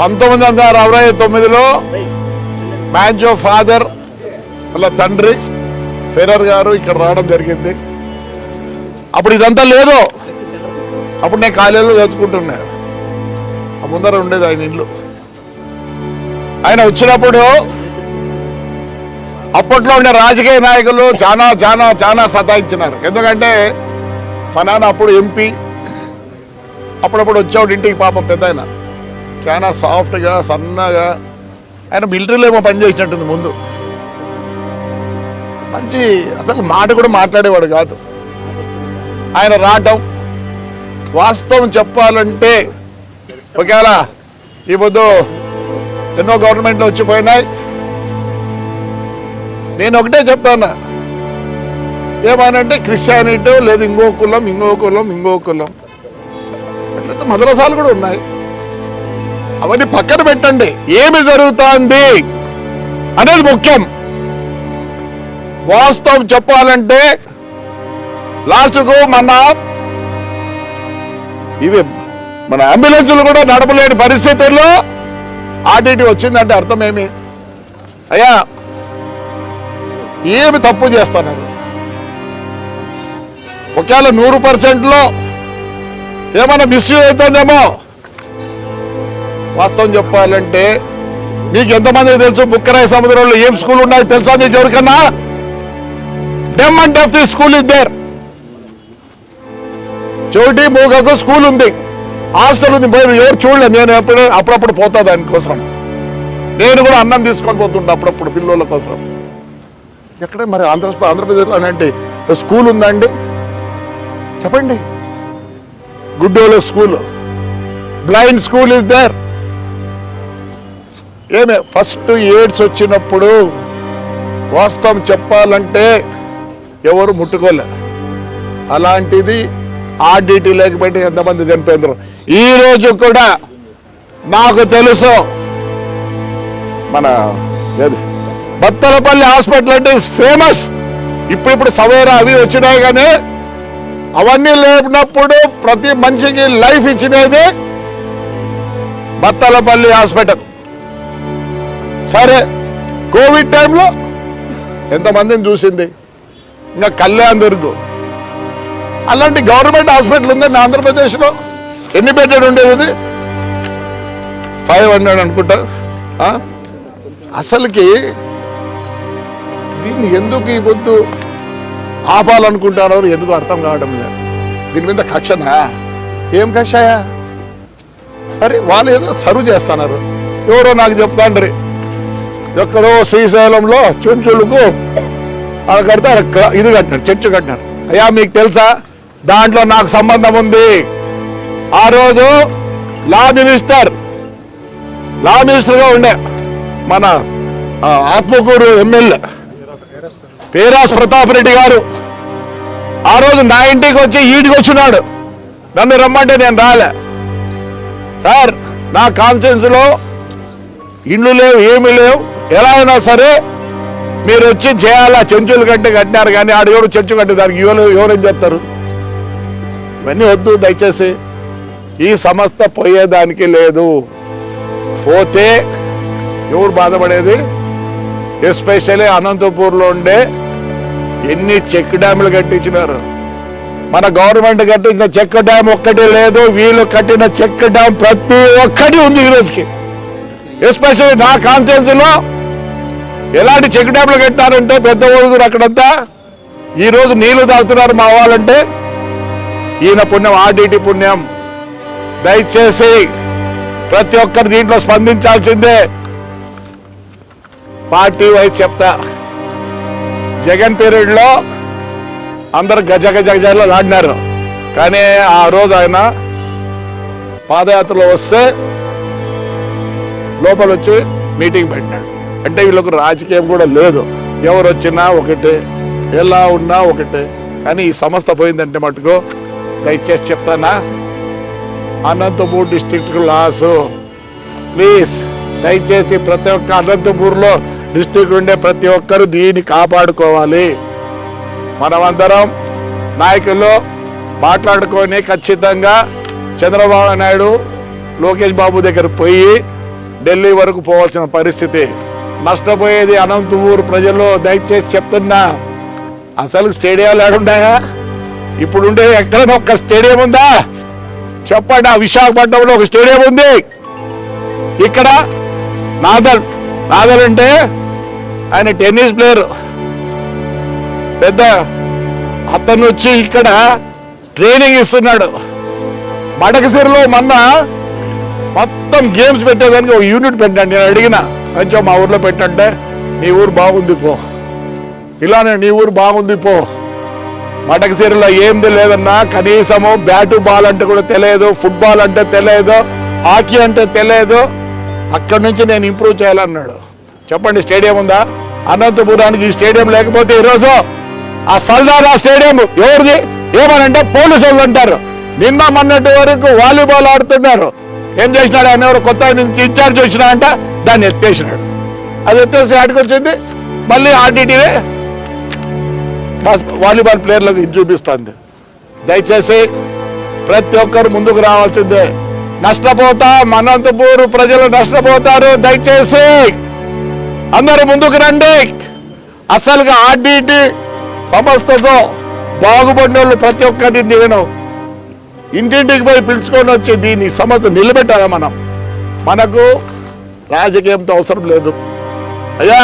పంతొమ్మిది వందల అరవై తొమ్మిదిలో మ్యాన్జో ఫాదర్ వాళ్ళ తండ్రి ఫెరర్ గారు ఇక్కడ రావడం జరిగింది. అప్పుడు ఇదంతా లేదు. అప్పుడు నేను కాలేజీలో చదువుకుంటున్నా. ఆ ముందర ఉండేది ఆయన ఇల్లు. ఆయన వచ్చినప్పుడు అప్పట్లో ఉండే రాజకీయ నాయకులు చాలా చాలా చాలా సతాయించినారు. ఎందుకంటే మా నాన్న అప్పుడు ఎంపీ అప్పుడప్పుడు వచ్చేవాడు ఇంటికి పాపం పెద్ద ఆయన. చాలా సాఫ్ట్గా సన్నగా. ఆయన మిలిటరీలో ఏమో పనిచేసినట్టుంది ముందు. మంచి అసలు మాట కూడా మాట్లాడేవాడు కాదు. ఆయన రావటం వాస్తవం చెప్పాలంటే ఒకవేళ ఈ పొద్దు ఎన్నో గవర్నమెంట్లు వచ్చిపోయినాయి నేను ఒకటే చెప్తాను ఏమనంటే క్రిస్టియానిటీ లేదు ఇంకో కులం ఇంకో కులం ఇంకో కులం. అట్లయితే మదరసాలు కూడా ఉన్నాయి. అవన్నీ పక్కన పెట్టండి. ఏమి జరుగుతోంది అనేది ముఖ్యం. వాస్తవం చెప్పాలంటే లాస్ట్కు మన ఇవి మన అంబులెన్సులు కూడా నడపలేని పరిస్థితుల్లో ఆర్టీటీ వచ్చిందంటే అర్థం ఏమి అయ్యా ఏమి తప్పు చేస్తాను ఒకవేళ నూరు పర్సెంట్లో ఏమైనా మిస్యూజ్ అవుతుందేమో? వాస్తవం చెప్పాలంటే మీకు ఎంతమంది తెలుసు? బుక్కరాయ సముద్రంలో ఏం స్కూల్ ఉన్నాయో? తెలుసా మీకు ఎవరికన్నా? Dumb and deaf school is there చోటి మూగకు స్కూల్ ఉంది. హాస్టల్ ఉంది. పోయి ఎవరు చూడలేదు. నేను ఎప్పుడు అప్పుడప్పుడు పోతా దానికోసం నేను కూడా అన్నం తీసుకొని పోతుంటా అప్పుడప్పుడు పిల్లల కోసం. ఎక్కడ మరి ఆంధ్ర ఆంధ్రప్రదేశ్లో అంటే స్కూల్ ఉందండి? చెప్పండి. గుడ్డోలో school. Blind school is there ఏమే? ఫస్ట్ ఎయిడ్స్ వచ్చినప్పుడు వాస్తవం చెప్పాలంటే ఎవరు ముట్టుకోలే. అలాంటిది ఆర్డిటీ లేకపోతే ఎంతమంది చనిపోయిందరు ఈరోజు కూడా నాకు తెలుసు. మన బత్తలపల్లి హాస్పిటల్ అంటే ఫేమస్ ఇప్పుడిప్పుడు ఇప్పుడు సవేరా అవి వచ్చినాయి కానీ అవన్నీ లేపినప్పుడు ప్రతి మనిషికి లైఫ్ ఇచ్చినది బత్తలపల్లి హాస్పిటల్. సరే కోవిడ్ టైంలో ఎంతమందిని చూసింది? ఇంకా కళ్యాణ్ దుర్గు. అలాంటి గవర్నమెంట్ హాస్పిటల్ ఉందండి ఆంధ్రప్రదేశ్లో. ఎన్ని బెడ్డెడ్ ఉండేది ఇది ఫైవ్ హండ్రెడ్ అనుకుంటా. ఆ? అసలుకి దీన్ని ఎందుకు ఈ పొద్దు ఆపాలనుకుంటారో ఎందుకు అర్థం కావడం లేదు. దీని మీద కక్షనా? ఏం కక్షయా? అరే వాళ్ళు ఏదో సర్వ్ చేస్తున్నారు. ఎవరో నాకు చెప్తాండ్రి. ఎక్కడో శ్రీశైలంలో చెంచులకు అక్కడ కడతారు. ఇది కట్టినారు చర్చ్ కట్టినారు. అయ్యా మీకు తెలుసా? దాంట్లో నాకు సంబంధం ఉంది. ఆ రోజు లా మినిస్టర్ లా మినిస్టర్గా ఉండే మన ఆత్మకూరు ఎమ్మెల్యే పేరాస్ ప్రతాప్ రెడ్డి గారు. ఆ రోజు నా ఇంటికి వచ్చి ఈడికి వచ్చినాడు. నన్ను రమ్మంటే నేను రాలే. సార్ నా కాన్ఫిడెన్స్లో ఇండ్లు లేవు ఏమీ లేవు. ఎలా అయినా సరే మీరు వచ్చి చేయాలా చెంచులు కట్టి కట్టినారు కానీ ఆడు ఎవరు చెంచు కట్టి దానికి ఎవరు ఎవరేం చేస్తారు? ఇవన్నీ వద్దు దయచేసి. ఈ సంస్థ పోయేదానికి లేదు. పోతే ఎవరు బాధపడేది? ఎస్పెషల్లీ అనంతపూర్లో ఉండే ఎన్ని చెక్ డ్యాములు కట్టించినారు? మన గవర్నమెంట్ కట్టించిన చెక్ డ్యామ్ ఒక్కటి లేదు. వీళ్ళు కట్టిన చెక్ డ్యామ్ ప్రతి ఒక్కటి ఉంది ఈ రోజుకి. ఎస్పెషల్లీ నా కాన్ఫిడెన్స్లో ఎలాంటి చెక్ డ్యామ్లు కట్టారంటే పెద్ద ఊరుగురు అక్కడంతా? ఈ రోజు నీళ్ళు తాగుతున్నారు మా వాళ్ళంటే? ఈయన పుణ్యం ఆర్డిటి పుణ్యం. దయచేసి ప్రతి ఒక్కరు దీంట్లో స్పందించాల్సిందే. పార్టీ వైజ్ చెప్తా. జగన్ పీరియడ్లో అందరు గజ గజ గజలో ఆడినారు కానీ ఆ రోజు ఆయన పాదయాత్రలో వస్తే లోపల వచ్చి మీటింగ్ పెట్టినాడు. అంటే వీళ్ళకు రాజకీయం కూడా లేదు. ఎవరు వచ్చినా ఒకటే ఎలా ఉన్నా ఒకటే. కానీ ఈ సంస్థ పోయిందంటే మటుకు దయచేసి చెప్తానా? Anantapur district loss. ప్లీజ్ దయచేసి ప్రతి ఒక్క అనంతపూర్లో డిస్ట్రిక్ట్ ఉండే ప్రతి ఒక్కరు దీన్ని కాపాడుకోవాలి. మనమందరం నాయకులు మాట్లాడుకొని ఖచ్చితంగా చంద్రబాబు నాయుడు లోకేష్ బాబు దగ్గర పోయి ఢిల్లీ వరకు పోవాల్సిన పరిస్థితి. నష్టపోయేది అనంతపూర్ ప్రజలు దయచేసి చెప్తున్నా. అసలు స్టేడియాలు ఆడున్నాయా ఇప్పుడుండే ఎక్కడైనా ఒక్క స్టేడియం ఉందా? చెప్పండి ఆ విశాఖపట్నంలో ఒక స్టేడియం ఉంది. ఇక్కడ నాదల్ నాదల్ అంటే ఆయన టెన్నిస్ ప్లేయర్. పెద్ద అతను వచ్చి ఇక్కడ ట్రైనింగ్ ఇస్తున్నాడు. బడకసిరిలో మొన్న మొత్తం గేమ్స్ పెట్టేదానికి ఒక యూనిట్ పెట్టండి నేను అడిగిన. కొంచెం మా ఊర్లో పెట్టంటే నీ ఊరు బాగుంది పో. ఇలానే నీ ఊరు బాగుంది పో. మడకసిరిలో ఏంది లేదన్నా కనీసము బ్యాటు బాల్ అంటే కూడా తెలియదు ఫుట్బాల్ అంటే తెలియదు హాకీ అంటే తెలియదు. అక్కడి నుంచి నేను ఇంప్రూవ్ చేయాలన్నాడు. చెప్పండి స్టేడియం ఉందా? అనంతపురానికి ఈ స్టేడియం లేకపోతే ఈరోజు ఆ సల్దారా స్టేడియం ఎవరిది? ఏమనంటే పోలీసు వాళ్ళు అంటారు. నిన్న మొన్నటి వరకు వాలీబాల్ ఆడుతున్నారు. ఏం చేసినాడు? ఆయన ఎవరు కొత్త నుంచి ఇన్ఛార్జ్ వచ్చినా అంట దాన్ని ఎత్తేసినాడు. అది ఎత్తేసి ఆడికి వచ్చింది. మళ్ళీ ఆర్టీటీవే వాలీబాల్ ప్లేయర్లకు ఇది చూపిస్తుంది. దయచేసి ప్రతి ఒక్కరు ముందుకు రావాల్సిందే. నష్టపోతా అనంతపూర్ ప్రజలు నష్టపోతారు. దయచేసి అందరూ ముందుకు రండి. అసలుగా ఆర్డీటీ సంస్థతో బాగుపడిన వాళ్ళు ప్రతి ఒక్కరిని నేను ఇంటింటికి పోయి పిలుచుకొని వచ్చి దీన్ని సమస్య నిలబెట్టాలి మనం? మనకు రాజకీయంతో అవసరం లేదు. అయ్యా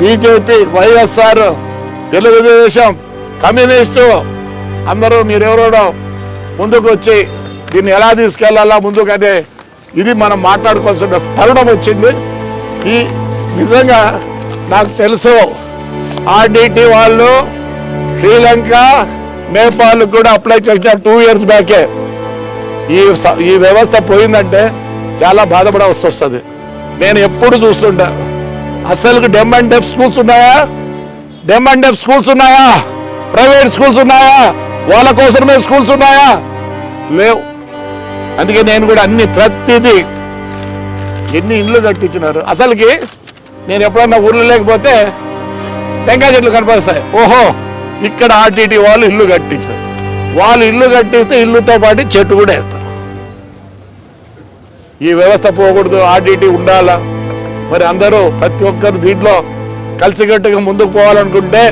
బీజేపీ వైఎస్ఆర్ తెలుగుదేశం కమ్యూనిస్టు అందరూ మీరెవరో ముందుకు వచ్చి దీన్ని ఎలా తీసుకెళ్ళాలా ముందుకనే ఇది మనం మాట్లాడుకోవాల్సిన తరుణం వచ్చింది. ఈ నిజంగా నాకు తెలుసు ఆర్డిటి వాళ్ళు శ్రీలంక నేపాల్ కూడా అప్లై చేసిన టూ ఇయర్స్ బ్యాకే. ఈ స- ఈ వ్యవస్థ పోయిందంటే చాలా బాధపడవలసి వస్తుంది నేను ఎప్పుడు చూస్తుంటా. అసలు డెమ్ అండ్ డెఫ్ స్కూల్స్ ఉన్నాయా? డెమ్ అండ్ డెఫ్ స్కూల్స్ ఉన్నాయా? ప్రైవేట్ స్కూల్స్ ఉన్నాయా? వాళ్ళ కోసమే స్కూల్స్ ఉన్నాయా? లేవు. అందుకే నేను కూడా అన్ని ప్రతిదీ ఎన్ని ఇండ్లు కట్టించినారు. అసలుకి నేను ఎప్పుడన్నా ఊర్లో లేకపోతే టెంకాయ చెట్లు కనిపిస్తాయి ఓహో! ఇక్కడ ఆర్టీటీ వాళ్ళు ఇల్లు కట్టించారు. వాళ్ళు ఇల్లు కట్టిస్తే ఇల్లుతో పాటు చెట్టు కూడా వేస్తారు. ఈ వ్యవస్థ పోకూడదు ఆర్టీటీ ఉండాలా? మరి అందరూ ప్రతి ఒక్కరు దీంట్లో కలిసికట్టుగా ముందుకు పోవాలనుకుంటే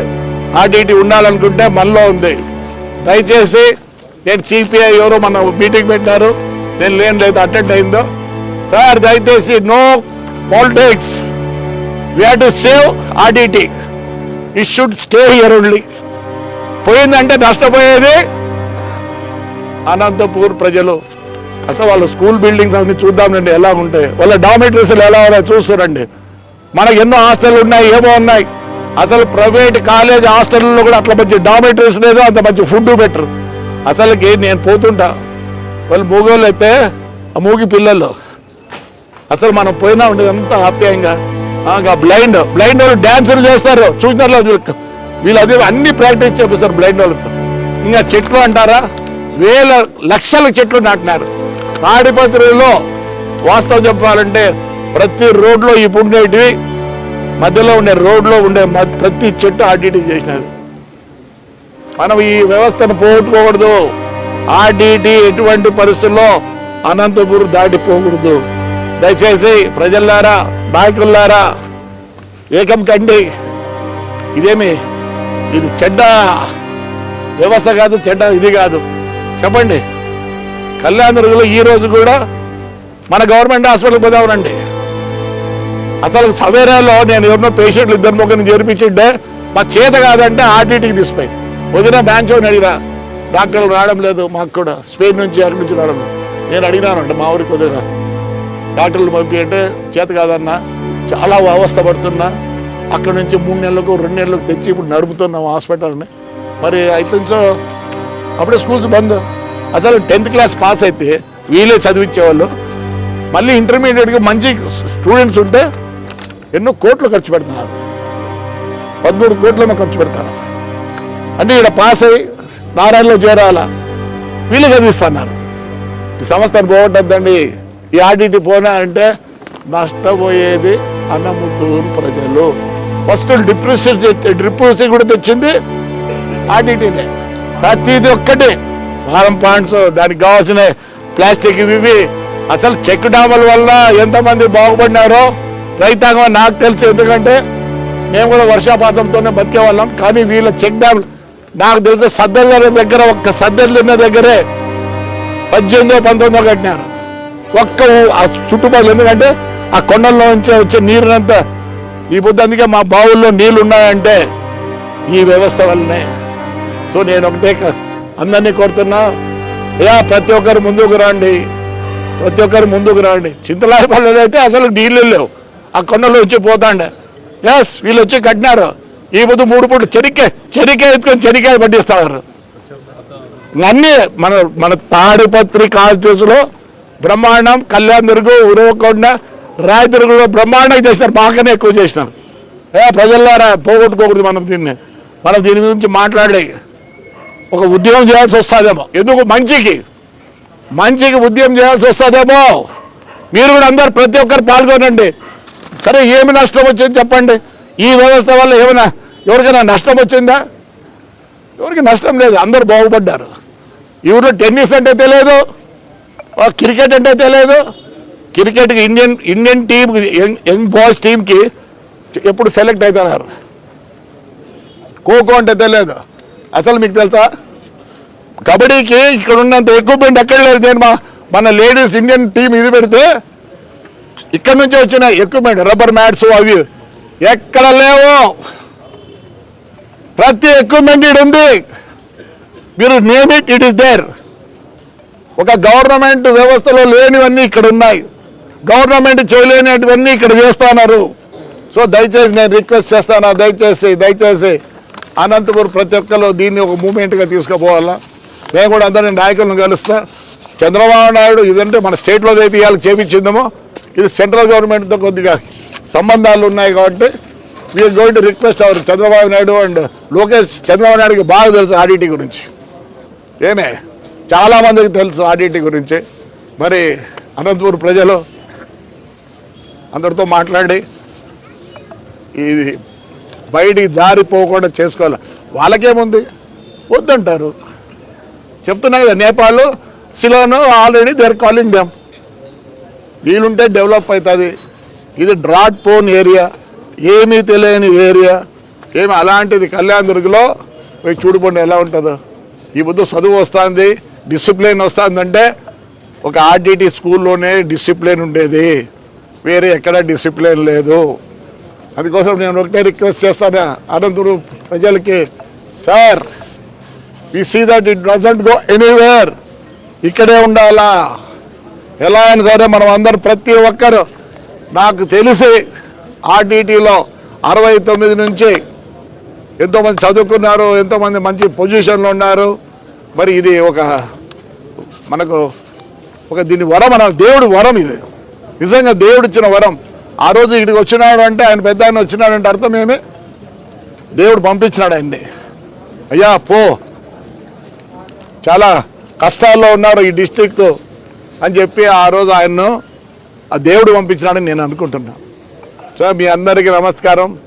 ఆర్టీటీ ఉండాలనుకుంటే మనలో ఉంది. దయచేసి నేను సిపిఐ ఎవరో మన మీటింగ్ పెట్టారు నేను లేని లేదు అటెండ్ అయిందో. సార్ దయచేసి no politics. We have to save RTT. It should stay here only పోయిందంటే నష్టపోయేది? అనంతపూర్ ప్రజలు. అసలు వాళ్ళ స్కూల్ బిల్డింగ్స్ అన్ని చూద్దామండి ఎలా ఉంటాయి? వాళ్ళ డామిటరీస్ ఎలా ఉన్నాయో చూస్తారండి. మనకు ఎన్నో హాస్టల్ ఉన్నాయి ఏమో ఉన్నాయి. అసలు ప్రైవేట్ కాలేజ్ హాస్టల్లో కూడా అట్లా మంచి డామిటరీస్ లేదు అంత మంచి ఫుడ్ బెటర్. అసలుకి నేను పోతుంటా. వాళ్ళు మూగోళ్ళు అయితే ఆ మూగి పిల్లలు. అసలు మనం పోయినా ఉండేది అంత ఆప్యాయంగా బ్లైండ్ బ్లైండ్ వాళ్ళు డ్యాన్సులు చేస్తారు. చూసినట్లు వీళ్ళు అదే అన్ని ప్రాక్టీస్ చేపిస్తారు బ్లైండ్ వాళ్ళతో. ఇంకా చెట్లు అంటారా? వేల లక్షల చెట్లు నాటినారు. తాడిపత్రిలో వాస్తవం చెప్పాలంటే ప్రతి రోడ్లో ఇప్పుడు ఉండేటివి మధ్యలో ఉండే రోడ్లో ఉండే మ- ప్రతి చెట్టు ఆర్డిటీ చేసినారు. మనం ఈ వ్యవస్థను పోగొట్టుకోకూడదు. ఆర్డిటి ఎటువంటి పరిస్థితుల్లో అనంతపురం దాటిపోకూడదు. దయచేసి ప్రజల్లారా నాయకుల్లారా ఏకం కండి. ఇదేమి ఇది చెడ్డ వ్యవస్థ కాదు చెడ్డ ఇది కాదు. చెప్పండి. కళ్యాణదుర్గలో ఈ రోజు కూడా మన గవర్నమెంట్ హాస్పిటల్కి పోదామనండి. అసలు సవేరాలో నేను ఎవరినో పేషెంట్లు ఇద్దరు ముగ్గురిని చేర్పించిండే మా చేత కాదంటే ఆర్టీటీకి తీసిపోయి వదిన బ్యాంక్ అడిగినా డాక్టర్లు రావడం లేదు మాకు కూడా స్పెయిన్ నుంచి అక్కడి నుంచి రావడం లేదు. నేను అడిగినానంట మా ఊరికి వదిన. డాక్టర్లు పంపించంటే చేత కాదన్నా చాలా అవస్థ పడుతున్నా అక్కడ నుంచి మూడు నెలలకు రెండు నెలలకు తెచ్చి ఇప్పుడు నడుపుతున్నాం హాస్పిటల్ని. మరి అయితే అప్పుడే స్కూల్స్ బంద్. అసలు టెన్త్ క్లాస్ పాస్ అయితే వీళ్ళే చదివించేవాళ్ళు. మళ్ళీ ఇంటర్మీడియట్గా మంచి స్టూడెంట్స్ ఉంటే ఎన్నో కోట్లు ఖర్చు పెడుతున్నారు. పదమూడు కోట్లేమో ఖర్చు పెడతారు అంటే ఇక్కడ పాస్ అయ్యి నారాయణలో చేరాలా. వీళ్ళు చదివిస్తున్నారు. ఈ సంస్థను పోగొట్టద్దండి. ఈ ఆడిటి పోనా అంటే నష్టపోయేది అన్నముతూరు ప్రజలు. ఫస్ట్ డిప్రెషన్ డిప్రెషన్ కూడా తెచ్చింది. ఆడిటీనే ప్రతిది ఒక్కటి. ఫారం పాయింట్స్ దానికి కావాల్సిన ప్లాస్టిక్ ఇవి ఇవి. అసలు చెక్ డ్యాముల వల్ల ఎంతమంది బాగుపడినారో రైతాంగం నాకు తెలుసు. ఎందుకంటే మేము కూడా వర్షాపాతంతోనే బతికే వాళ్ళం కానీ వీళ్ళ చెక్ డ్యామ్ నాకు తెలిసి సద్దర్ల దగ్గర ఒక్క సద్దర్లున్న దగ్గరే పద్దెనిమిదో పంతొమ్మిదో కట్టినారు. ఒక్క ఆ చుట్టుపక్కల ఎందుకంటే ఆ కొండల్లో నుంచి వచ్చే నీరునంతా ఈ పొద్దు అందుకే మా బావుల్లో నీళ్ళు ఉన్నాయంటే ఈ వ్యవస్థ వల్లనే. సో నేను ఒకటే క- అందరినీ కోరుతున్నా యా ప్రతి ఒక్కరు ముందుకు రండి. ప్రతి ఒక్కరు ముందుకు రండి. చింతలాయపల్లి అయితే అసలు నీళ్ళు లేవు. ఆ కొండలో వచ్చి పోతాండే. ఎస్ వీళ్ళు వచ్చి కట్టినారు. ఈ పొద్దు మూడు పూట చెరికే చెరికే ఎత్తుకొని చెరికాయ పట్టిస్తారు అన్నీ మన మన తాడిపత్రి కాల్చేసులో బ్రహ్మాండం కళ్యాణ్ దుర్గు ఉరవకొండ రాయదుర్గలో బ్రహ్మాండంగా చేసినారు బాగానే ఎక్కువ చేసినారు. ఏ ప్రజల్లారా పోగొట్టుకోకూడదు మనం దీన్ని. మనం దీని గురించి మాట్లాడే ఒక ఉద్యమం చేయాల్సి వస్తుందేమో. ఎందుకు? మంచికి. మంచికి ఉద్యమం చేయాల్సి వస్తుందేమో. మీరు కూడా అందరు ప్రతి ఒక్కరు పాల్గొనండి. సరే ఏమి నష్టం వచ్చింది చెప్పండి. ఈ వ్యవస్థ వల్ల ఏమైనా ఎవరికైనా నష్టం వచ్చిందా? ఎవరికి నష్టం లేదు అందరూ బాగుపడ్డారు. ఈ ఊళ్ళో టెన్నిస్ అంటే తెలియదు క్రికెట్ అంటే తెలియదు క్రికెట్కి ఇండియన్ ఇండియన్ టీంకి యంగ్ బాయ్స్ టీంకి ఎప్పుడు సెలెక్ట్ అవుతున్నారు ఖోఖో అంటే తెలియదు. అసలు మీకు తెలుసా? కబడ్డీకి ఇక్కడ ఉన్నంత ఎక్విప్మెంట్ ఎక్కడ లేదు నేను మా మన లేడీస్ ఇండియన్ టీం ఇది పెడితే ఇక్కడ నుంచి వచ్చిన ఎక్విప్మెంట్ రబ్బర్ మ్యాట్స్ అవి. ఎక్కడ లేవు. ప్రతి ఎక్విప్మెంట్ ఇక్కడ ఉంది. మీరు name it it is there ఒక గవర్నమెంట్ వ్యవస్థలో లేనివన్నీ ఇక్కడ ఉన్నాయి. గవర్నమెంట్ చేయలేనివన్నీ ఇక్కడ చేస్తున్నారు. సో దయచేసి నేను రిక్వెస్ట్ చేస్తాను దయచేసి దయచేసి అనంతపురం ప్రతి ఒక్కరు దీన్ని ఒక మూమెంట్గా తీసుకుపోవాలా? మేము కూడా అందరినీ నాయకులను కలుస్తా. చంద్రబాబు నాయుడు ఇదంటే మన స్టేట్లో అయితే ఇవాళ చేపించిందేమో. ఇది సెంట్రల్ గవర్నమెంట్తో కొద్దిగా సంబంధాలు ఉన్నాయి కాబట్టి we are going to request our Chandrababu Naidu and Lokesh Chandrababu నాయుడుకి బాగా తెలుసు ఆడిటి గురించి. ఏమే? చాలా మందికి తెలుసు ఆడిటీ గురించి. మరి అనంతపురం ప్రజలు అందరితో మాట్లాడి ఇది బయటికి జారిపోకుండా చేసుకోవాలి. వాళ్ళకేముంది? వద్దంటారు. చెప్తున్నా కదా Nepal Ceylon already there calling dam వీలుంటే డెవలప్ అవుతుంది. ఇది డ్రాట్ పోన్ ఏరియా. ఏమీ తెలియని ఏరియా. ఏమి అలాంటిది కళ్యాణ్ దుర్గలో? పోయి చూడుకోండి ఎలా ఉంటుందో. ఈ బుద్ధు చదువు వస్తుంది డిసిప్లిన్ వస్తుందంటే ఒక ఆర్డిటీ స్కూల్లోనే డిసిప్లిన్ ఉండేది. వేరే ఎక్కడ డిసిప్లిన్ లేదు. అందుకోసం నేను ఒకటే రిక్వెస్ట్ చేస్తాను అనంతపురం ప్రజలకి sir we see that it doesn't go anywhere ఇక్కడే ఉండాలా? ఎలా అయినా సరే మనం అందరం ప్రతి ఒక్కరు నాకు తెలిసి ఆర్టీటీలో అరవై తొమ్మిది నుంచి ఎంతోమంది చదువుకున్నారు ఎంతోమంది మంచి పొజిషన్లో ఉన్నారు. మరి ఇది ఒక మనకు ఒక దీని వరం అన దేవుడి వరం ఇది. నిజంగా దేవుడు ఇచ్చిన వరం. ఆ రోజు ఇక్కడికి వచ్చినాడు అంటే ఆయన పెద్ద ఆయన వచ్చినాడు అంటే అర్థం ఏమి? దేవుడు పంపించినాడు ఆయన్ని. అయ్యా పో. చాలా కష్టాల్లో ఉన్నారు ఈ డిస్టిక్ అని చెప్పి ఆ రోజు ఆయన్ను ఆ దేవుడు పంపించినాడని నేను అనుకుంటున్నా. సో మీ అందరికీ నమస్కారం.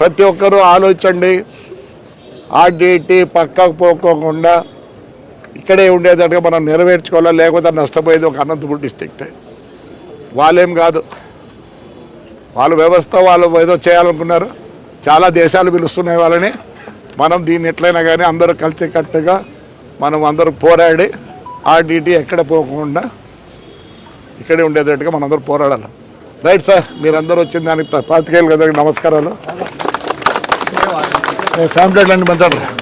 ప్రతి ఒక్కరూ ఆలోచించండి. ఆర్డీటీ పక్కకు పోకోకుండా ఇక్కడే ఉండేటట్టుగా మనం నెరవేర్చుకోవాలా? లేకపోతే నష్టపోయేది ఒక అనంతపురం డిస్టిక్ట్. వాళ్ళేం కాదు. వాళ్ళ వ్యవస్థ వాళ్ళు ఏదో చేయాలనుకున్నారు. చాలా దేశాలు పిలుస్తున్నాయి వాళ్ళని. మనం దీన్ని ఎట్లయినా కానీ అందరూ కలిసికట్టుగా మనం అందరూ పోరాడి ఆర్డీటీ ఎక్కడ పోకుండా ఇక్కడే ఉండేటట్టుగా మనం అందరూ పోరాడాలి. రైట్ సార్ మీరందరూ వచ్చిన దానికి పాతికేయులు కదా నమస్కారాలు. ఫ్యామిలీ అండి మంచి